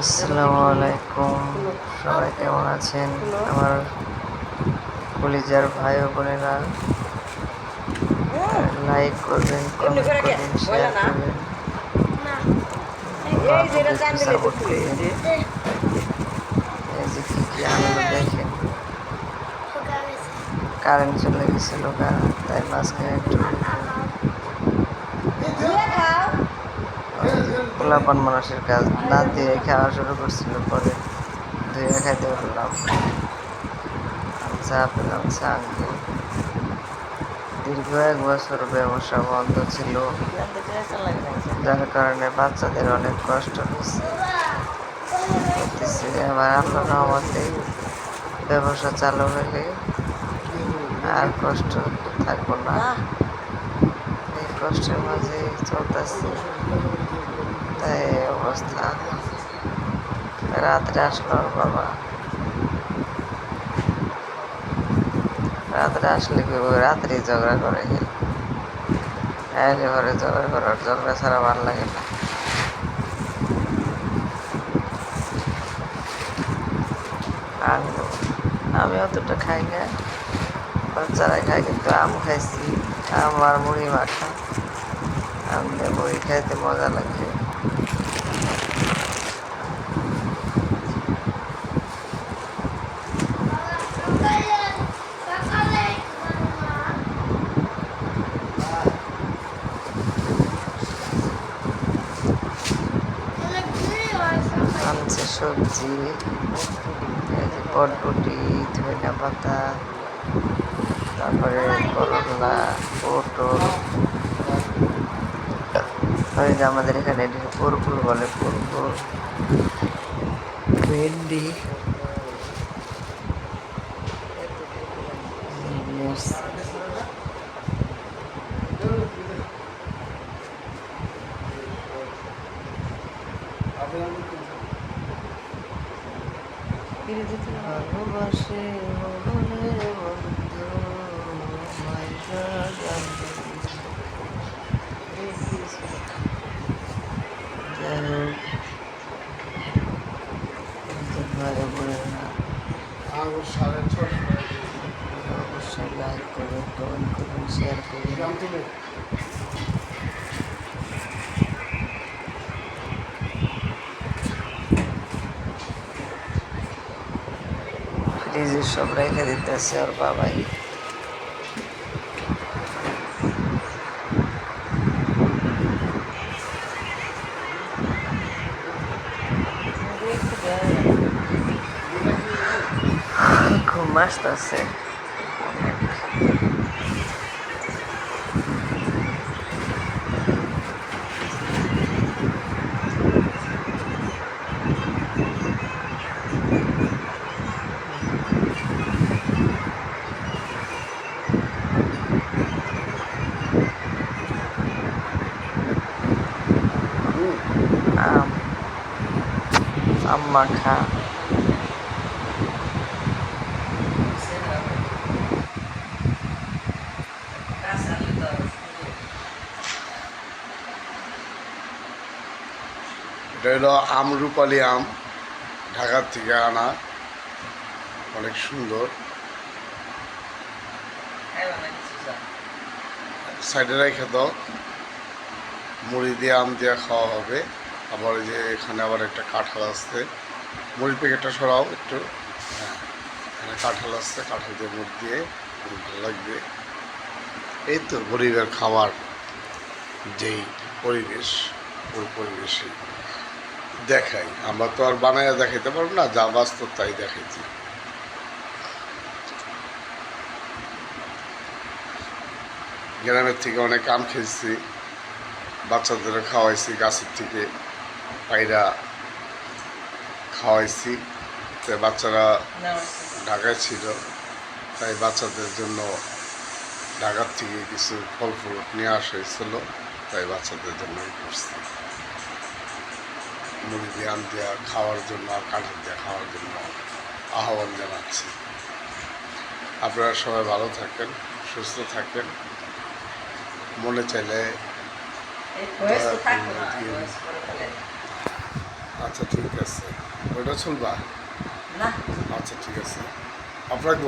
আসসালামু আলাইকুম। সবাই কেমন আছেন? আমার কলিজার ভাই ও বোনেরা লাইক করবেন কমেন্ট করবেন শেয়ার করবেন। এই যে এটা টান দিলে সাপোর্ট করবেন। এই যে কি কি আনন্দ দেখেন। কারেন্ট চলে গেছিল গা তাই মাঝখানে একটু পোলাপান মানুষের কাজ। না দিয়ে খাওয়া শুরু করছিল, পরে ধুয়ে খাইতে বললাম চা পেলাম, চা দীর্ঘ এক বছর ব্যবসা বন্ধ ছিল, যার কারণে বাচ্চাদের অনেক কষ্ট হচ্ছে আবার আল্লাহ রহমতে ব্যবসা চালু হলে আর কষ্ট থাকব না। এই কষ্টের মাঝে চলতেছে অবস্থা। রাত্রে আসলো বাবা। রাত্রে আসলে কি রাত্রে ঝগড়া করে হ্যাঁ ঘরে ঝগড়া করার ঝগড়া ছাড়া ভালো লাগে না। আমি অতটা খাই না। বাচ্চারা খায়, কিন্তু আম খাইছি। আম আর মুড়ি মাখা। আম মুড়ি খাইতে মজা লাগে। আনছে সবজি পটবটি ধনিয়া পাতা তারপরে করলা পটল। ওই যে আমাদের এখানে এটাকে পুরপুর বলে পুরপুর ভেন্ডি ভালোবাসে বন্ধু জানতে যাই হোক, আমাদের ভাই বোনেরা অবশ্যই লাইক করবেন কমেন্ট করবেন শেয়ার করবেন ফ্রিজে সব রেখে দিতেছে ওর বাবাই ঘুম আসতেছে আম আম মাখা এটা হলো আমরুপালি আম, ঢাকার থেকে আনা। অনেক সুন্দর। সাইডে রেখে দাও। মুড়ি দিয়ে আম দিয়ে খাওয়া হবে। আবার যে এখানে আবার একটা কাঁঠাল আসছে মুড়ির প্যাকেটটা সরাও একটু। হ্যাঁ এখানে কাঁঠাল আসছে কাঁঠাল দিয়ে মুড়ি দিয়ে ভালো লাগবে। এই তো গরিবের খাবার। যেই পরিবেশ ওই পরিবেশে দেখাই। আমরা তো আর বানাইয়া দেখাইতে পারব না, যা বাস্তব তাই দেখাইছি। গ্রামের থেকে অনেক আম খেয়েছি বাচ্চাদের খাওয়াইছি, গাছের থেকে পায়রা খাওয়াইছি। তো বাচ্চারা ঢাকায় ছিল, তাই বাচ্চাদের জন্য ঢাকার থেকে কিছু ফল ফ্রুট নিয়ে আসা হয়েছিল, তাই বাচ্চাদের জন্য করছি। আম দেওয়া খাওয়ার জন্য আর কাঠের দেওয়া খাওয়ার জন্য আহ্বান জানাচ্ছি। আপনারা সবাই ভালো থাকেন সুস্থ থাকেন। মনে চাইলে। আচ্ছা ঠিক আছে। ওইটা চলবা? আচ্ছা ঠিক আছে। আপ রাখব